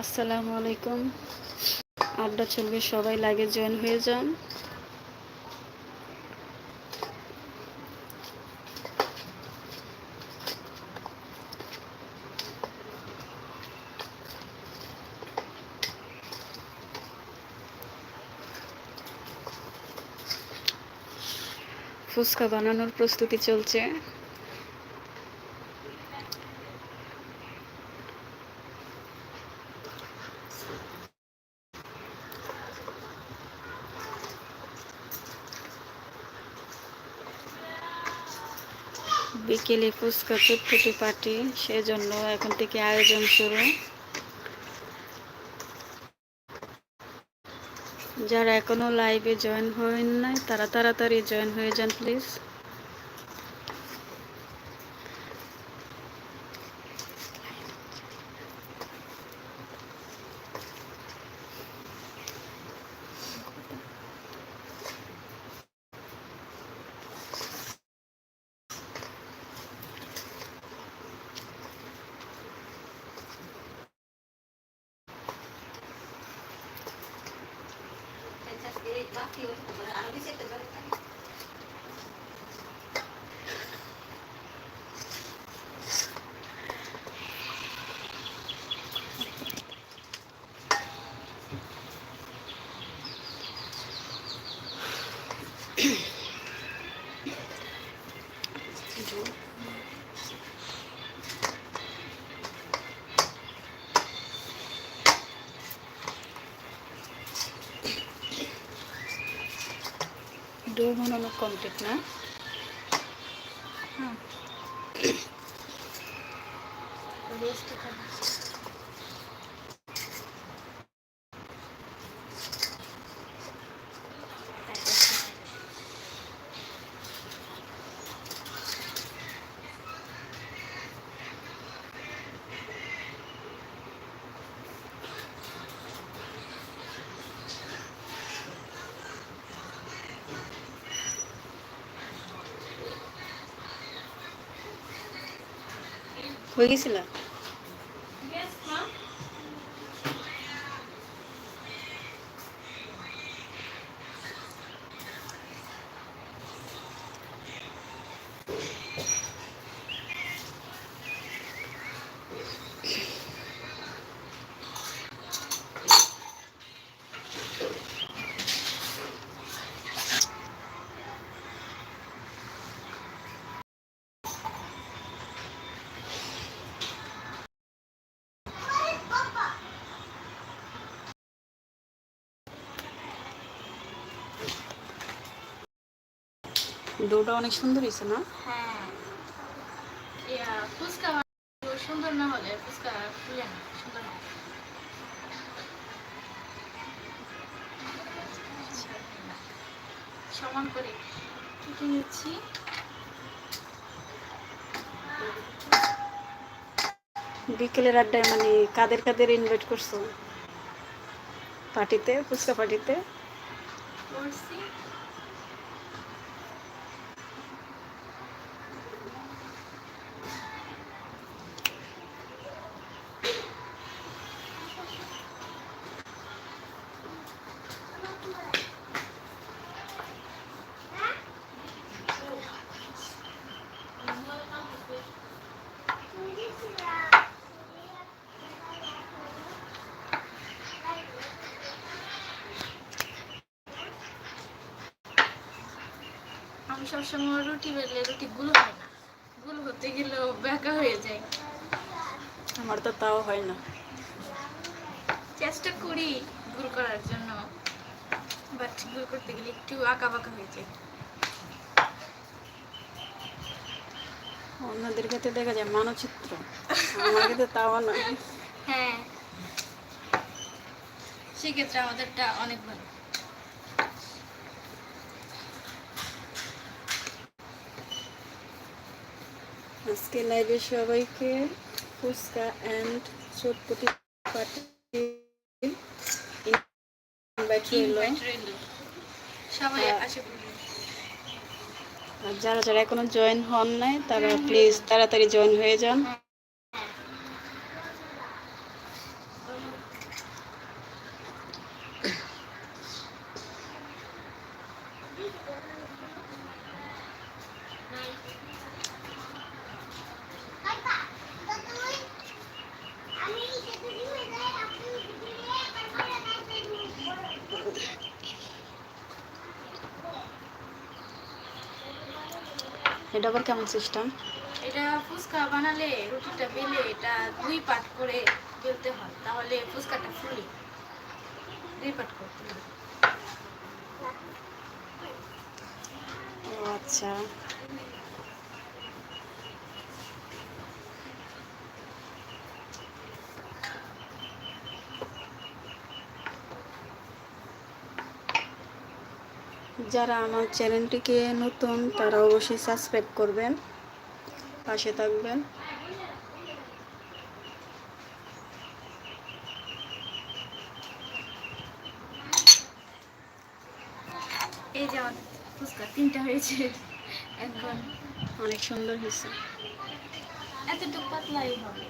আসসালামু আলাইকুম। আড্ডা চলবে সবাই লাগে জয়েন হয়ে যান। ফুচকা বানানোর প্রস্তুতি চলছে। বিকেলে ফুচকা চুটফুটি পার্টি, সেজন্য এখন থেকে আয়োজন শুরু। যারা এখনও লাইভে জয়েন হন নাই, তারা তাড়াতাড়ি জয়েন হয়ে যান প্লিজ থাকলেও আরও বেশি একটা ডো বানানো কমপ্লিট না হ্যাঁ হয়ে গেছিল? ডোটা অনেক সুন্দর হয়েছে না? হ্যাঁ। ফুচকা সুন্দর না হলে ফুচকা ফুলে না সুন্দর না। সমান করে কেটে নিচ্ছি। বিকেলের আড্ডায় মানে কাদের কাদের ইনভাইট করছ? পার্টিতে ফুচকা পার্টিতে? করছি। আমি সবসময় রুটি বেললে রুটি গুলো হয় না। গুলো হতে গেলেও বেঁকা হয়ে যায়। আমার তো তাও হয় না। চেষ্টা করি গুল করার জন্য বাট গুল করতে গেলে একটু আঁকা বাঁকা হয়ে যায়। অন্যদের ক্ষেত্রে দেখা যায় মানচিত্র। আমার ক্ষেত্রে তাও না হ্যাঁ। সেক্ষেত্রে আমাদেরটা অনেক ভালো। আজকে লাইভে সবাইকে fuchka and chotpoti party invite রইল। সবাই। আসে পড়বে আর যারা যারা এখনও জয়েন হন নাই তারা প্লিজ তাড়াতাড়ি জয়েন হয়ে যান। এটা আবার কেমন সিস্টেম এটা ফুচকা বানালে রুটিটা বেলে এটা দুই পাট করে বেলতে হয় তাহলে ফুচকাটা ফুলে। দুই পাট করতে হয় ও আচ্ছা। যারা আমার চ্যানেলটিকে নতুন তারা অবশ্যই সাবস্ক্রাইব করবেন পাশে থাকবেন। এই যে ফুচকা তিনটা হয়েছে। এখন অনেক সুন্দর হয়েছে। এতটুকু পাতলাই হবে।